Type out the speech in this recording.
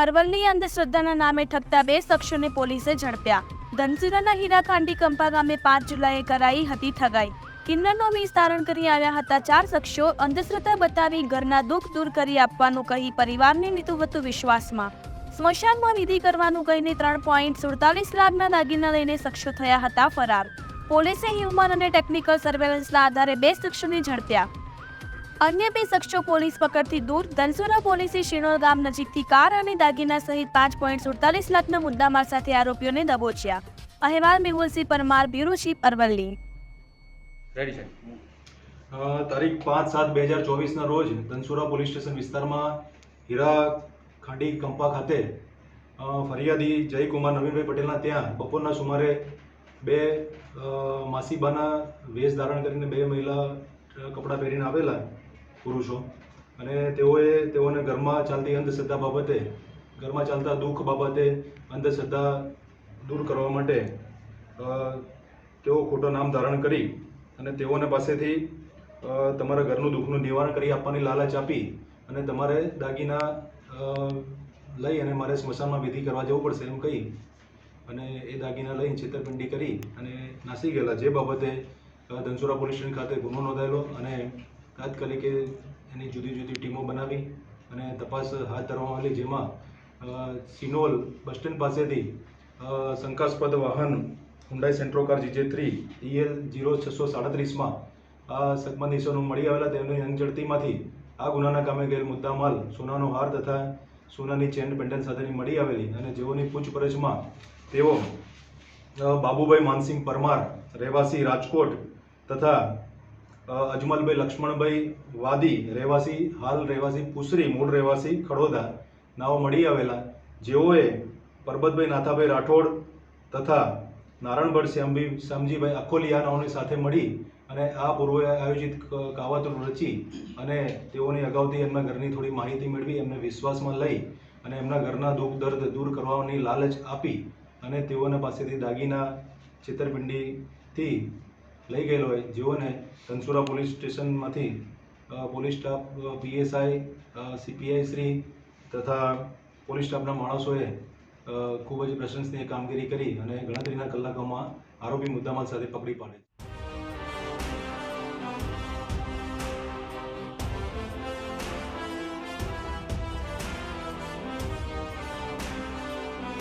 અરવલ્લી અંધશ્રદ્ધાના નામે ઠગતા બે શખ્સોને પોલીસે ઝડપ્યા. ધનસુરાના હીરાકાંડી કંપા ગામે પાંચ જુલાઈએ કરાઈ હતી ઠગાઈ. કિન્નરનો વીસ ધારણ કરી આવ્યા હતા ચાર શખ્સો અંધશ્રદ્ધા બતાવી ઘરના દુઃખ દૂર કરી આપવાનું કહી પરિવારને લીધું હતું વિશ્વાસમાં. સ્મશાનમાં વિધિ કરવાનું કહીને ત્રણ પોઈન્ટ સુડતાલીસ લાખના દાગીના લઈને શખ્સો થયા હતા ફરાર. પોલીસે હ્યુમન અને ટેકનિકલ સર્વેલન્સના આધારે બે શખ્સોને ઝડપ્યા. અન્ય બે શખ્સો પોલીસ પકડથી દૂર. ધનસુરા પોલીસે શિણોર ગામ નજીકથી કાર અને દાગીના સહિત પાંચ પોઈન્ટ સુડતાલીસ લાખના મુદ્દામાલ સાથે આરોપીઓને દબોચ્યા. અહેવાલ મેહુલસિંહ પરમાર બ્યુરો ચીફ અરવલ્લી. છે અ, તારીખ પાંચ સાત બે હજાર ચોવીસના રોજ ધનસુરા પોલીસ સ્ટેશન વિસ્તારમાં હીરા ખાંડી કંપા ખાતે ફરિયાદી જયકુમાર નવીનભાઈ પટેલના ત્યાં બપોરના સુમારે બે માસીબાના વેશ ધારણ કરીને બે મહિલા કપડાં પહેરીને આવેલા. પુરુષો. અને તેઓએ તેઓને ઘરમાં ચાલતી અંધશ્રદ્ધા બાબતે, ઘરમાં ચાલતા દુઃખ બાબતે અંધશ્રદ્ધા દૂર કરવા માટે તેઓ ખોટો નામ ધારણ કરી અને તેઓને પાસેથી તમારા ઘરનું દુઃખનું નિવારણ કરી આપવાની લાલચ આપી અને તમારે દાગીના લઈ અને મારે સ્મશાનમાં વિધિ કરવા જવું પડશે એમ કહી અને એ દાગીના લઈને છેતરપિંડી કરી અને નાસી ગયેલા. જે બાબતે ધનસુરા પોલીસ સ્ટેશન ખાતે ગુનો નોંધાયેલો અને તાત્કાલિક એની જુદી જુદી ટીમો બનાવી અને તપાસ હાથ ધરવામાં આવેલી, જેમાં સિનોલ બસ સ્ટેન્ડ પાસેથી શંકાસ્પદ વાહન Hyundai Santro car GJ three E L zero છસો સાડત્રીસમાં આ સગમંદીસોનું મળી આવેલા તેમની અંગઝડતીમાંથી આ ગુનાના કામે ગયેલ મુદ્દામાલ, સોનાનો હાર તથા સોનાની ચેન પેન્ડન્ટ સાથેની મળી આવેલી અને જેઓની પૂછપરછમાં તેઓ બાબુભાઈ માનસિંહ પરમાર, રહેવાસી રાજકોટ તથા અજમલભાઈ લક્ષ્મણભાઈ વાદી રહેવાસી, હાલ રહેવાસી પુસરી, મૂળ રહેવાસી ખડોદા નાઓ મળી આવેલા. જેઓએ પરબતભાઈ નાથાભાઈ રાઠોડ તથા નારણભટ્ટ શ્યામભી, શ્યામજીભાઈ અખોલિયા નાઓની સાથે મળી અને આ પૂર્વે આયોજિત કાવતરું રચી અને તેઓની અગાઉથી એમના ઘરની થોડી માહિતી મેળવી, એમને વિશ્વાસમાં લઈ અને એમના ઘરના દુઃખ, દર્દ દૂર કરવાની લાલચ આપી અને તેઓને પાસેથી દાગીના, છેતરપિંડીથી લઈ ગયેલો હોય. જેઓને Dhansura police સ્ટેશનમાંથી police staff PSI CPI Shri તથા પોલીસ સ્ટાફના માણસોએ ખૂબ જ પ્રશંસનીય કામગીરી કરી અને ગણતરીના કલાકોમાં આરોપી મુદ્દામાલ સાથે પકડી પાડે